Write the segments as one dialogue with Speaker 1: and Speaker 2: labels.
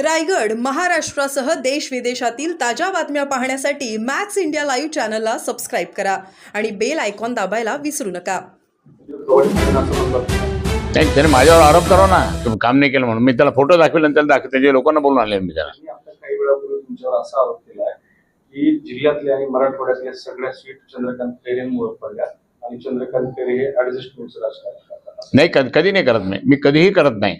Speaker 1: रायगड महाराष्ट्रासह देश विदेशातील ताज्या बातम्या पाहण्यासाठी मॅक्स इंडिया लाईव्ह चॅनलला सबस्क्राईब करा आणि बेल आयकॉन दाबायला विसरू नका.
Speaker 2: नाही त्याने माझ्यावर आरोप करा ना. तुम्ही काम नाही केलं म्हणून. मी त्याला फोटो दाखवले आणि त्याला दाखव त्याच्या लोकांना बोलून आणले मी त्याला.
Speaker 3: मी आता काही वेळापूर्वी तुमच्यावर असा आरोप केला आहे की जिल्ह्यातल्या आणि मराठवाड्यातल्या सगळ्या सीट चंद्रकांत खैरेंमुळे पडल्या आणि चंद्रकांत खैरे हे ऍडजस्टमेंटचं राजकारण करतात.
Speaker 2: नाही कधी कधी नाही करत मी. मी कधीही करत नाही.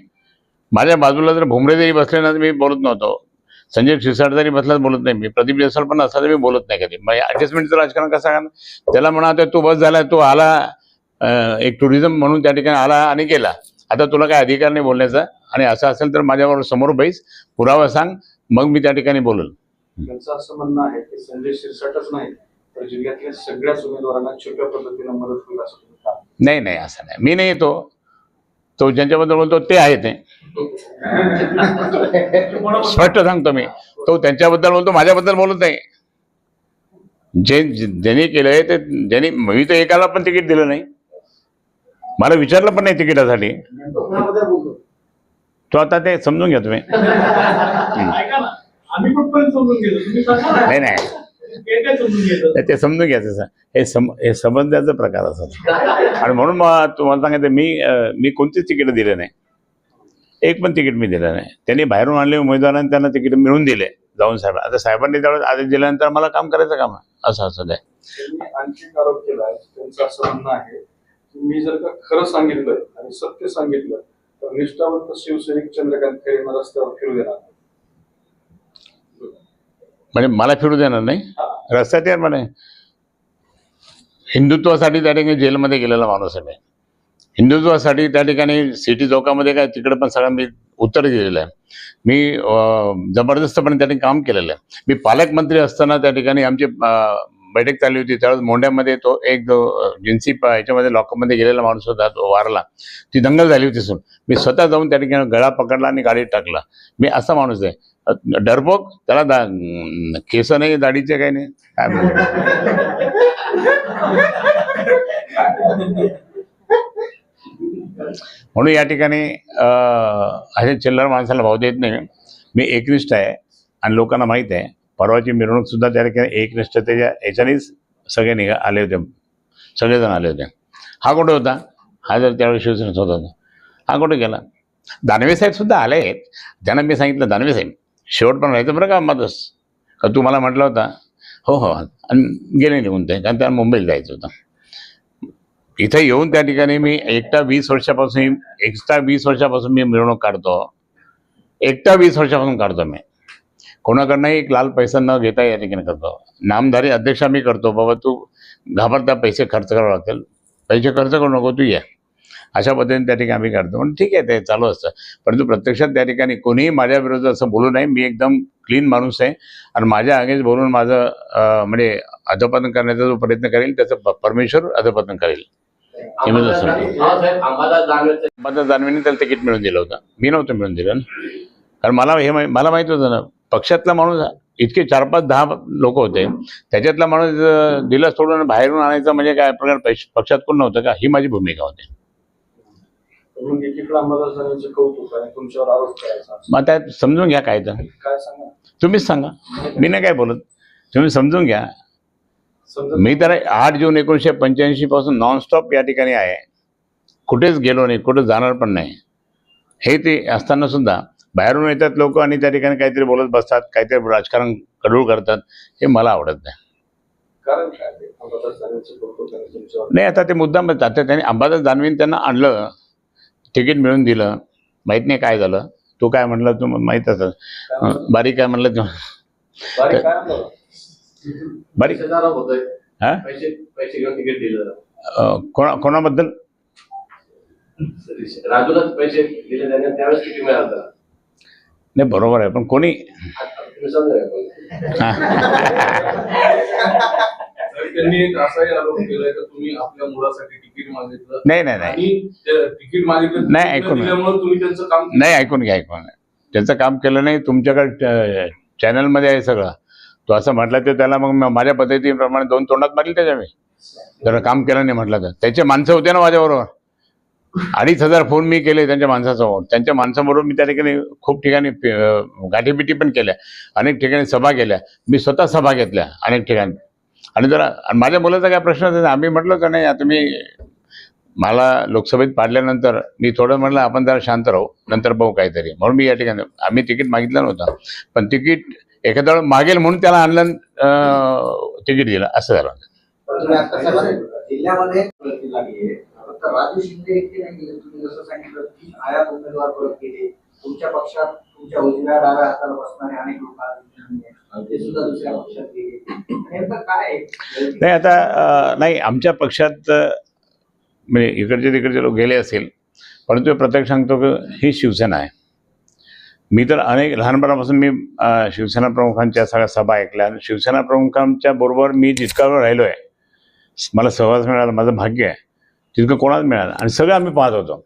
Speaker 2: माझ्या बाजूला जर भुमरे जरी बसले ना तर मी बोलत नव्हतो. संजय शिरसाट जरी बसला तर बोलत नाही. मी प्रदीप जयस्वाल पण असला तर मी बोलत नाही कधी. मग ॲडजस्टमेंटचं राजकारण कसं करणार त्याला म्हणा आता तू बस झाला तू आला एक टुरिझम म्हणून त्या ठिकाणी आला आणि गेला. आता तुला काय अधिकार नाही बोलण्याचा? आणि असं असेल तर माझ्याबरोबर समोर बैस पुरावा सांग मग मी त्या ठिकाणी बोलेल.
Speaker 3: त्यांचं असं म्हणणं आहे की संजय शिरसाटच नाही तर जिल्ह्यातल्या सगळ्याच उमेदवारांना छोट्या पद्धतीनं मदत होईल असं
Speaker 2: नाही नाही असं नाही. मी नाही येतो. तो ज्यांच्याबद्दल बोलतो ते आहे ते स्पष्ट सांगतो मी. तो त्यांच्याबद्दल बोलतो माझ्याबद्दल बोलत नाही. जे ज्यांनी केलंय ते ज्यांनी मी तर एकाला पण तिकीट दिलं नाही. मला विचारलं पण नाही तिकिटासाठी. तो आता ते समजून घ्या तुम्ही. नाही नाही. ते- समजून घ्यायचं सर. हे सम हे समजण्याचा प्रकार असतो. आणि म्हणून मग तुम्हाला सांगायचं मी मी कोणतीच तिकीट दिले नाही. एक पण तिकीट मी दिलं नाही. त्यांनी बाहेरून आणले उमेदवारांनी त्यांना तिकीट मिळून दिले जाऊन साहेब आता साहेबांनी त्यावेळेस आदेश दिल्यानंतर मला काम करायचं काम असं असं आहे
Speaker 3: असं मी जर का खरं सांगितलं आणि सत्य सांगितलं तर निष्ठावंत शिवसैनिक चंद्रकांत खैरेंना रस्त्यावर फिरू देणार.
Speaker 2: म्हणजे मला फिरू देणार नाही. रस्त्यात यार म्हणे. हिंदुत्वासाठी त्या ठिकाणी जेलमध्ये गेलेला माणूस आहे मी. हिंदुत्वासाठी त्या ठिकाणी सिटी चौकामध्ये काय तिकडे पण सगळं मी उत्तर दिलेलं आहे. मी जबरदस्तपणे त्या ठिकाणी काम केलेलं आहे. मी पालकमंत्री असताना त्या ठिकाणी आमची बैठक चालली होती. त्यावेळेस मोंड्यामध्ये तो एक जो जिन्सी याच्यामध्ये लॉकअपमध्ये गेलेला माणूस होता तो वारला. ती दंगल झाली होती सुन. मी स्वतः जाऊन त्या ठिकाणी गळा पकडला आणि गाडीत टाकला. मी असा माणूस आहे. डरपोक? त्याला दा केस नाही दाढीचे काही नाही. काय म्हणून या ठिकाणी असे चिल्लर माणसाला भाव देत नाही. मी एकनिष्ठ आहे आणि लोकांना माहीत आहे. परवाची मिरवणूक सुद्धा त्या ठिकाणी एकनिष्ठ त्याच्या याच्यानेच सगळे निघा आले होते. सगळेजण आले होते. हा कुठे होता? हा जर त्यावेळी शिवसेनेत होता हा कुठे गेला? दानवे साहेब सुद्धा आले आहेत. त्यांना मी सांगितलं दानवे साहेब शेवट पण राहायचं बरं का मधच का तू मला म्हटला होता? हो हो. आणि गेले निघून ते. कारण त्याला मुंबईला जायचं होतं. इथं येऊन त्या ठिकाणी मी एकटा वीस वर्षापासून एकटा वीस वर्षापासून मी मिरवणूक काढतो. एकटा वीस वर्षापासून काढतो मी. कोणाकडनंही एक लाल पैसा न घेता या ठिकाणी करतो. नामधारी अध्यक्ष मी करतो. बाबा तू घाबरता पैसे खर्च करावं लागतील. पैसे खर्च करू नको तू या. अशा पद्धतीने त्या ठिकाणी आम्ही काढतो. पण ठीक आहे ते चालू असतं. परंतु प्रत्यक्षात त्या ठिकाणी कोणीही माझ्या विरोधात असं बोलू नये. मी एकदम क्लीन माणूस आहे. आणि माझ्या अगेन्स्ट बोलून माझं म्हणजे अधपतन करण्याचा जो प्रयत्न करेल त्याचं परमेश्वर अधपतन करेल. हे. अंबादास दानवेने त्याला तिकीट मिळून दिलं होतं. मी नव्हतं मिळून दिलं. ना. कारण मला हे मला माहीत होतं ना पक्षातला माणूस इतके चार पाच दहा लोक होते. त्याच्यातला माणूस दिला सोडून बाहेरून आणायचं म्हणजे काय प्रकार? पक्षात कोण नव्हतं का? ही माझी भूमिका होती.
Speaker 3: म्हणून एकीकडे अंबादास दानवेंचं कौतुक आणि तुमच्यावर आरोप करायचा असं.
Speaker 2: मग त्यात समजून घ्या काय तर
Speaker 3: काय सांगा?
Speaker 2: तुम्हीच सांगा. मी नाही काय बोलत. तुम्ही समजून घ्या.
Speaker 3: समजा
Speaker 2: मी तर आठ जून एकोणीसशे पंच्याऐंशी पासून नॉनस्टॉप या ठिकाणी आहे. कुठेच गेलो नाही कुठं जाणार पण नाही. हे ते असताना सुद्धा बाहेरून येतात लोक आणि त्या ठिकाणी काहीतरी बोलत बसतात काहीतरी राजकारण कडूळ करतात. हे मला आवडत नाही.
Speaker 3: कारण काय ते अंबादास दानवेंचं कौतुक आणि तुमच्यावर.
Speaker 2: नाही आता ते मुद्दाम आता त्यांनी अंबादास दानवेने त्यांना आणलं. तिकीट मिळून दिलं. माहीत नाही काय झालं. तू काय म्हणलं तू माहीत असेल. अं, बारीक काय म्हणलं तू?
Speaker 3: बारीक
Speaker 2: हा? कोणा कोणाबद्दल? नाही बरोबर आहे पण कोणी
Speaker 4: आता तुम्ही समजा का?
Speaker 5: तर त्यांनी एक असाही आरोप केलाय की तुम्ही आपल्या मुलासाठी तिकीट मागितलं?
Speaker 2: नाही नाही नाही.
Speaker 5: आणि ते तिकीट मागितलं
Speaker 2: नाही,
Speaker 5: तिकीट
Speaker 2: ऐकून घ्या.
Speaker 5: दिल्यामुळे तुम्ही त्यांचं काम
Speaker 2: नाही ऐकून घ्या ऐकून घ्या. त्याचं काम केलं नाही तुमच्याकडे चॅनलमध्ये आहे सगळं. तो असं म्हटलं तर त्याला मग म- माझ्या पद्धतीप्रमाणे दोन तोंडात मारली त्याच्या मी. जर काम केलं नाही म्हटलं तर. त्याचे माणसं होते ना माझ्याबरोबर. अडीच हजार फोन मी केले त्यांच्या माणसासमोर. त्यांच्या माणसाबरोबर मी त्या ठिकाणी खूप ठिकाणी अं, गाठीबिटी पण केल्या. अनेक ठिकाणी सभा केल्या. मी स्वतः सभा घेतल्या अनेक ठिकाणी. आणि जरा आणि माझ्या मुलाचा काय प्रश्न होता आम्ही म्हटलं का नाही आता मी मला लोकसभेत पाडल्यानंतर मी थोडं म्हटलं आपण जरा शांत राहू नंतर पाहू काहीतरी. म्हणून मी या ठिकाणी आम्ही तिकीट मागितलं नव्हतं. पण तिकीट एखाद्या वेळ मागेल म्हणून त्याला आणलं तिकीट दिलं असं झालं.
Speaker 6: राजू शिंदे एकटे नाही गेले. तुम्ही जसं सांगितलं तीन आयात उमेदवार परत केले तुमच्या पक्षात तुमच्या उजव्या डाव्या हाताला बसणारे अनेक लोक आहेत. ते सुद्धा दुसऱ्या पक्षात गेले. नेमकं काय आहे?
Speaker 2: नाही आता नाही आमच्या पक्षात म्हणजे इकडचे तिकडचे लोक गेले असेल परंतु प्रत्यक्ष सांगतो की ही शिवसेना आहे. मी तर अनेक लहानपणापासून मी शिवसेना प्रमुखांच्या सगळ्या सभा ऐकल्या. आणि शिवसेना प्रमुखांच्या बरोबर मी जितका वेळ राहिलो आहे मला सहवास मिळाला माझं भाग्य आहे. तितकं कोणाच मिळालं आणि सगळं आम्ही पाहत होतो.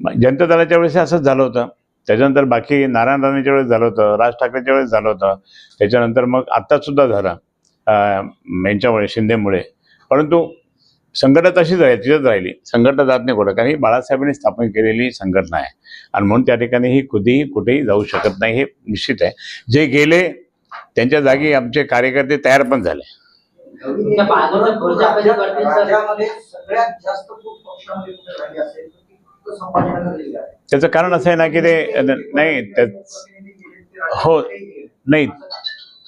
Speaker 2: मग जनता दलाच्या वेळेस असंच झालं होतं. त्याच्यानंतर बाकी नारायण राणेच्या वेळेस झालं होतं राज ठाकरेच्या वेळेस झालं होतं. त्याच्यानंतर मग आत्तासुद्धा झालं. यांच्यामुळे शिंदेमुळे. परंतु संघटना तशीच राहील तिथंच राहिली. संघटना जात नाही कुठं. कारण ही बाळासाहेबांनी स्थापन केलेली संघटना आहे. आणि म्हणून त्या ठिकाणी ही कधीही कुठेही जाऊ शकत नाही हे निश्चित आहे. जे गेले त्यांच्या जागी आमचे कार्यकर्ते तयार पण झाले.
Speaker 6: सगळ्यात जास्त
Speaker 2: त्याचं कारण असं आहे ना की ते नाही हो नाही.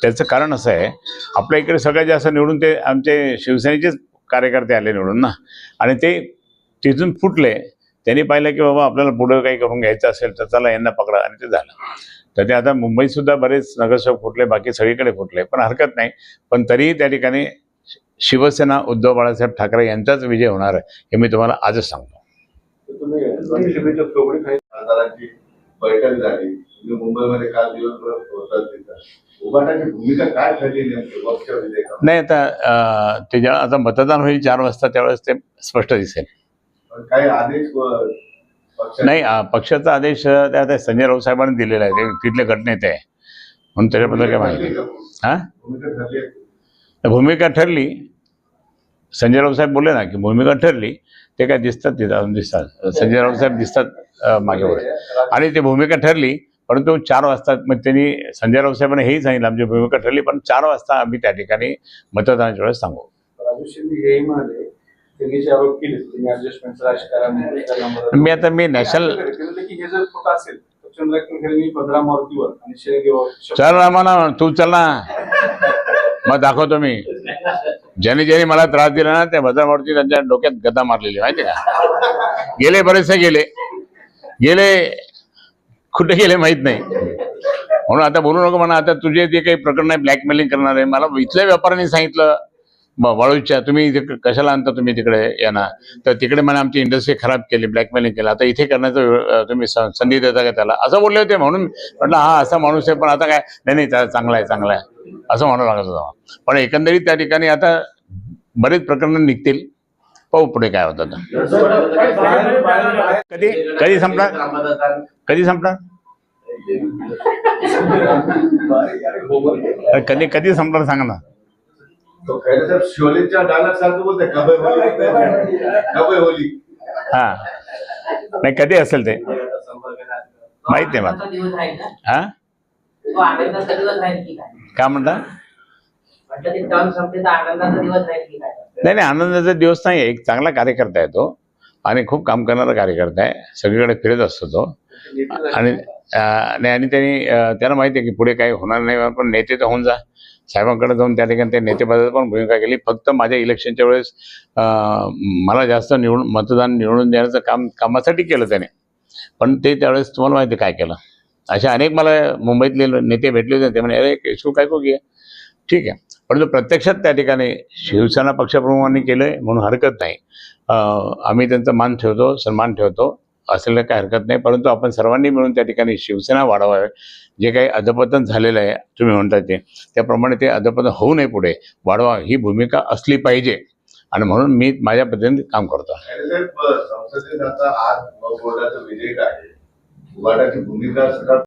Speaker 2: त्याचं कारण असं आहे आपल्या इकडे सगळ्यात जास्त निवडून ते आमचे शिवसेनेचेच कार्यकर्ते आले निवडून ना. आणि ते तिथून फुटले. त्यांनी पाहिलं की बाबा आपल्याला पुढं काही करून घ्यायचं असेल तर चला यांना पकडा. आणि ते झालं. तर ते आता मुंबईत सुद्धा बरेच नगरसेवक फुटले बाकी सगळीकडे फुटले. पण हरकत नाही. पण तरीही त्या ठिकाणी शिवसेना उद्धव बाळासाहेब ठाकरे यांचाच विजय होणार आहे हे मी तुम्हाला आजच सांगतो.
Speaker 3: तर तुम्ही रणजित चौकडी खाली.
Speaker 7: खासदारांची बैठक झाली. तुम्ही मुंबईमध्ये काल दिवसभर होतात तिथं उभाटाची भूमिका काय ठरली नेमकी? पक्ष विधेयका
Speaker 2: नाही आता अं, ते जेव्हा आता मतदान होईल चार वाजता त्यावेळेस ते स्पष्ट दिसेल.
Speaker 7: काही आदेश व- पक्षाचे-
Speaker 2: नाही अं, पक्षाचा आदेश अं, त्या त्या संजय राऊत साहेबांनी दिलेला आहे. ते तिथले गटनेते आहे. म्हणून त्याच्याबद्दल काय माहिती?
Speaker 7: ठरली
Speaker 2: नाही.
Speaker 7: का?
Speaker 2: हा?
Speaker 7: भूमिका ठरली आहे?
Speaker 2: तर भूमिका ठरली. संजय राऊत साहेब बोलले ना की भूमिका ठरली ते काय दिसतात तिथं अजून दिसतात. संजय राऊत साहेब दिसतात मागे पुढे आणि ते भूमिका ठरली परंतु चार वाजता मग त्यांनी संजय राऊत साहेबांनी हेही सांगितलं आमची भूमिका ठरली पण चार वाजता आम्ही त्या ठिकाणी मतदानाच्या वेळेस सांगू मी आता मी नॅशनल चल रामाना तू चल ना. मग दाखवतो मी. ज्याने ज्याने मला त्रास दिला ना त्या भद्रामावरती त्यांच्या डोक्यात गदा मारलेली माहिती का? गेले बरेचसे गेले. गेले कुठे गेले माहीत नाही. म्हणून आता बोलू नको म्हणा आता तुझे जे काही प्रकरण आहे ब्लॅकमेलिंग करणार आहे मला इथल्या व्यापाऱ्यांनी सांगितलं. वाळूच्या तुम्ही कशाला आणता तुम्ही तिकडे यांना? तर तिकडे म्हणा आमची इंडस्ट्री खराब केली ब्लॅकमेलिंग केलं. आता इथे करण्याचं तुम्ही संधी देता का त्याला? असं बोलले होते म्हणून. म्हटलं हा असा माणूस आहे पण आता काय? नाही नाही चांगला आहे चांगला आहे. असं म्हणावं लागत होतं पण एकंदरीत त्या ठिकाणी आता बरेच प्रकरणं निघतील. पाहू पुढे काय होतं. कधी? कधी संपणार? कधी संपणार? कधी कधी संपणार सांगा ना. हा. नाही कधी असेल ते? माहीत नाही मला. हा?
Speaker 6: काय
Speaker 2: म्हणता?
Speaker 6: काय
Speaker 2: नाही? नाही आनंदाचा दिवस नाही एक चांगला कार्यकर्ता आहे तो. आणि खूप काम करणारा कार्यकर्ता आहे. सगळीकडे फिरत असतो तो. आणि नाही आणि त्यांनी अं, त्याला माहिती आहे की पुढे काही होणार नाही पण नेते तर होऊन जा. साहेबांकडे जाऊन त्या ठिकाणी ते नेतेपदाची पण भूमिका केली. फक्त माझ्या इलेक्शनच्या वेळेस मला जास्त निवडून मतदान निवडून देण्याचं काम कामासाठी केलं त्याने. पण ते त्यावेळेस तुम्हाला माहिती काय केलं? असे अनेक मला मुंबईतले नेते भेटले होते. ते म्हणे अरे केशव काय को घे ठीक आहे. परंतु प्रत्यक्षात त्या ठिकाणी शिवसेना पक्षप्रमुखांनी केलं आहे म्हणून हरकत नाही. आम्ही त्यांचा मान ठेवतो सन्मान ठेवतो असलेलं काही हरकत नाही. परंतु आपण सर्वांनी मिळून त्या ठिकाणी शिवसेना वाढवावे. जे काही अधपतन झालेलं आहे तुम्ही म्हणता ते त्याप्रमाणे ते अधपतन होऊ नये पुढे. वाढवा ही भूमिका असली पाहिजे. आणि म्हणून मी माझ्या पद्धतीने काम करतो.
Speaker 7: खैरे भूमिका सरकार